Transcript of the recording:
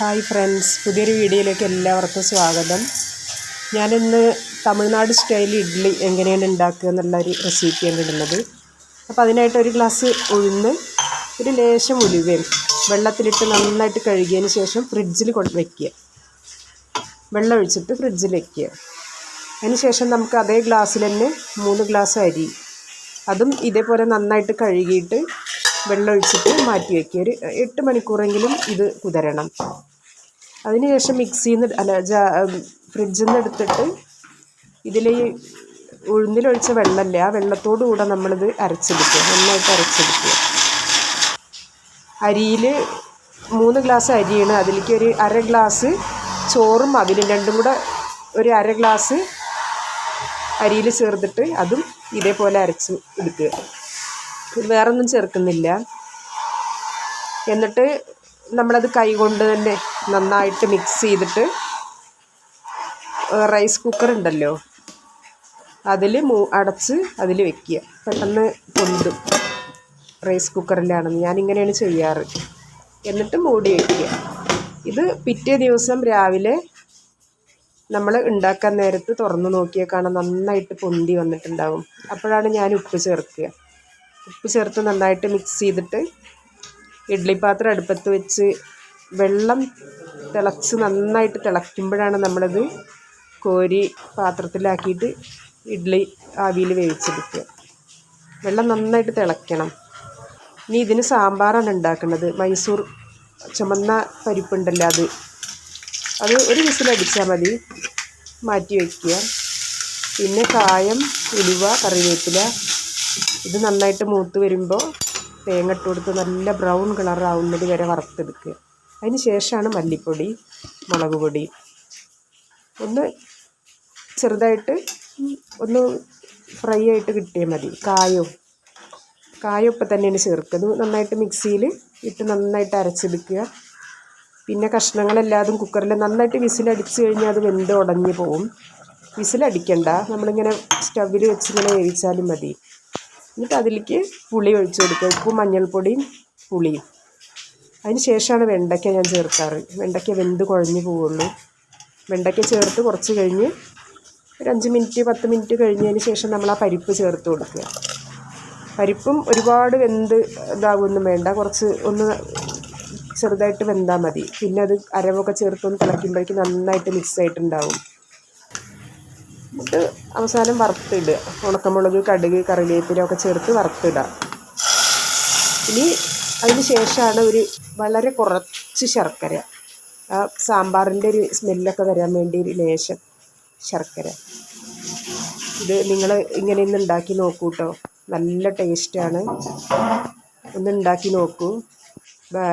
Hi friends പുതിയൊരു വീഡിയോയിലേക്ക് എല്ലാവർക്കും സ്വാഗതം. ഞാനിന്ന് തമിഴ്നാട് സ്റ്റൈൽ ഇഡ്ഡലി എങ്ങനെയാണ് ഉണ്ടാക്കുക എന്നുള്ളൊരു റെസിപ്പിയാണ് ഇടുന്നത്. അപ്പോൾ അതിനായിട്ട് ഒരു ഗ്ലാസ് ഉഴുന്ന് ഒരു ലേശം ഉലുവയും വെള്ളത്തിലിട്ട് നന്നായിട്ട് കഴുകിയതിന് ശേഷം ഫ്രിഡ്ജിൽ കൊണ്ട് വയ്ക്കുക വെള്ളം ഒഴിച്ചിട്ട് ഫ്രിഡ്ജിൽ വയ്ക്കുക അതിന് ശേഷം നമുക്ക് അതേ ഗ്ലാസ്സിൽ തന്നെ മൂന്ന് ഗ്ലാസ് അരി അതും ഇതേപോലെ നന്നായിട്ട് കഴുകിയിട്ട് വെള്ളം ഒഴിച്ചിട്ട് മാറ്റി വയ്ക്കുക ഒരു എട്ട് മണിക്കൂറെങ്കിലും ഇത് കുതിരണം. അതിനുശേഷം മിക്സിയിൽ നിന്ന് അല്ല ജാ ഫ്രിഡ്ജിൽ നിന്ന് എടുത്തിട്ട് ഇതിൽ ഉഴുന്നിലൊഴിച്ച വെള്ളമല്ലേ ആ വെള്ളത്തോടു കൂടെ നമ്മളിത് അരച്ചെടുക്കുക നന്നായിട്ട് അരച്ചെടുക്കുക. അരിയിൽ മൂന്ന് ഗ്ലാസ് അരിയാണ് അതിലേക്ക് ഒരു അര ഗ്ലാസ് ചോറും അവിലും രണ്ടും കൂടെ ഒരു അര ഗ്ലാസ് അരിയിൽ ചേർത്തിട്ട് അതും ഇതേപോലെ അരച്ച് എടുക്കുക. വേറൊന്നും ചേർക്കുന്നില്ല. എന്നിട്ട് നമ്മളത് കൈകൊണ്ട് തന്നെ നന്നായിട്ട് മിക്സ് ചെയ്തിട്ട് റൈസ് കുക്കർ ഉണ്ടല്ലോ അതിൽ മൂ അടച്ച് അതിൽ വെക്കുക. പെട്ടെന്ന് പൊന്തും റൈസ് കുക്കറിലാണെന്ന് ഞാനിങ്ങനെയാണ് ചെയ്യാറ്. എന്നിട്ട് മൂടി വയ്ക്കുക ഇത് പിറ്റേ ദിവസം രാവിലെ നമ്മൾ ഉണ്ടാക്കാൻ നേരത്ത് തുറന്ന് നോക്കിയാൽ കാണാൻ നന്നായിട്ട് പൊന്തി വന്നിട്ടുണ്ടാവും. അപ്പോഴാണ് ഞാൻ ഉപ്പ് ചേർക്കുക. ഉപ്പ് ചേർത്ത് നന്നായിട്ട് മിക്സ് ചെയ്തിട്ട് ഇഡ്ഡലി പാത്രം അടുപ്പത്ത് വെച്ച് വെള്ളം തിളച്ച് നന്നായിട്ട് തിളയ്ക്കുമ്പോഴാണ് നമ്മളത് കോരി പാത്രത്തിലാക്കിയിട്ട് ഇഡ്ഡലി ആവിയിൽ വേവിച്ചെടുക്കുക. വെള്ളം നന്നായിട്ട് തിളയ്ക്കണം. ഇനി ഇതിന് സാമ്പാറാണ് ഉണ്ടാക്കുന്നത്. മൈസൂർ ചുമന്ന പരിപ്പുണ്ടല്ലോ അത്. അത് ഒരു വിസിലടിച്ചാൽ മതി. മാറ്റി വയ്ക്കുക. പിന്നെ കായം ഉലുവ കറിവേപ്പില. ഇത് നന്നായിട്ട് മൂത്ത് വരുമ്പോൾ തേങ്ങ ഇട്ട് കൊടുത്ത് നല്ല ബ്രൗൺ കളറാവുന്നത് വരെ വറുത്തെടുക്കുക. അതിന് ശേഷമാണ് മല്ലിപ്പൊടി മുളക് പൊടി. ഒന്ന് ചെറുതായിട്ട് ഒന്ന് ഫ്രൈ ആയിട്ട് കിട്ടിയാൽ മതി. കായോ. കായം ഇപ്പം തന്നെയാണ് ചേർക്കുന്നത് നന്നായിട്ട് മിക്സിയിൽ ഇട്ട് നന്നായിട്ട് അരച്ചെടുക്കുക. പിന്നെ കഷ്ണങ്ങളെല്ലാതും കുക്കറിൽ നന്നായിട്ട് വിസിലടിച്ച് കഴിഞ്ഞാൽ അത് വെന്ത് ഉടഞ്ഞു പോവും. വിസിലടിക്കണ്ട നമ്മളിങ്ങനെ സ്റ്റവിൽ വെച്ച് ഇങ്ങനെ വേവിച്ചാലും മതി. എന്നിട്ട് അതിലേക്ക് പുളി ഒഴിച്ച് കൊടുക്കുക. ഉപ്പും മഞ്ഞൾപ്പൊടിയും പുളിയും. അതിന് ശേഷമാണ് വെണ്ടയ്ക്ക ഞാൻ ചേർക്കാറ്. വെണ്ടയ്ക്ക വെന്ത് കുഴഞ്ഞു പോവുള്ളൂ. വെണ്ടയ്ക്ക ചേർത്ത് കുറച്ച് കഴിഞ്ഞ് ഒരു അഞ്ച് മിനിറ്റ് പത്ത് മിനിറ്റ് കഴിഞ്ഞതിന് ശേഷം നമ്മൾ ആ പരിപ്പ് ചേർത്ത് കൊടുക്കുക. പരിപ്പും ഒരുപാട് വെന്ത് ഇതാകുമൊന്നും വേണ്ട. കുറച്ച് ഒന്ന് ചെറുതായിട്ട് വെന്താൽ മതി. പിന്നെ അത് അരവൊക്കെ ചേർത്തൊന്ന് തിളയ്ക്കുമ്പോഴേക്കും നന്നായിട്ട് മിക്സ് ആയിട്ടുണ്ടാവും. എന്നിട്ട് അവസാനം വറുത്തിടുക. ഉണക്കമുളക് കടുക് കറിവേപ്പില ഒക്കെ ചേർത്ത് വറുത്തിടുക. ഇനി അതിന് ശേഷമാണ് ഒരു വളരെ കുറച്ച് ശർക്കര. ആ സാമ്പാറിന്റെ ഒരു സ്മെല്ലൊക്കെ വരാൻ വേണ്ടി ഒരു ലേശം ശർക്കര. ഇത് നിങ്ങൾ ഇങ്ങനെ ഒന്ന് ഉണ്ടാക്കി നോക്കൂ കേട്ടോ നല്ല ടേസ്റ്റാണ് ഒന്ന് ഉണ്ടാക്കി നോക്കൂ. ബൈ